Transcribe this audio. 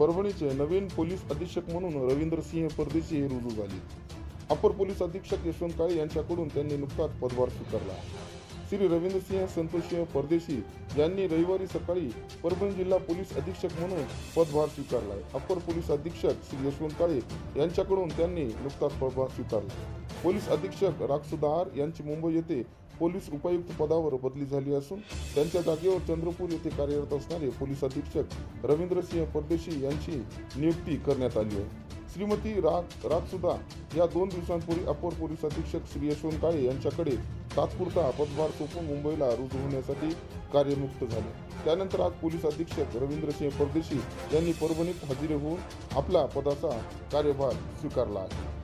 परभणीचे नवीन पोलीस अधीक्षक म्हणून रवींद्र सिंह परदेशी हे रुजू झाले. अपर पोलीस अधीक्षक यशवंत काळे यांच्याकडून त्यांनी नुकताच पदभार स्वीकारला. श्री रवींद्र सिंह संतोषसिंह परदेशी यांनी रविवारी सकाळी परभणी जिल्हा पोलीस अधीक्षक म्हणून पदभार स्वीकारला. अपर पोलीस अधीक्षक श्री यशवंत काळे यांच्याकडून त्यांनी नुकताच पदभार स्वीकारला. पोलीस अधीक्षक राक्षदार यांची मुंबई येथे पोलीस उपायुक्त पदावर बदली झाली असून त्यांच्या जागेवर चंद्रपूर येथे कार्यरत असणारे पोलीस अधीक्षक रवींद्रसिंह परदेशी यांची नियुक्ती करण्यात आली आहे. श्रीमती राग राजसुदा या दोन दिवसांपूर्वी अपर पोलीस अधीक्षक श्री यशवंत काळे यांच्याकडे तात्पुरता पदभार सोपून मुंबईला रुजू होण्यासाठी कार्यमुक्त झाले. त्यानंतर आज पोलीस अधीक्षक रवींद्रसिंह परदेशी यांनी परभणीत हजेरी होऊन आपला पदाचा कार्यभार स्वीकारला आहे.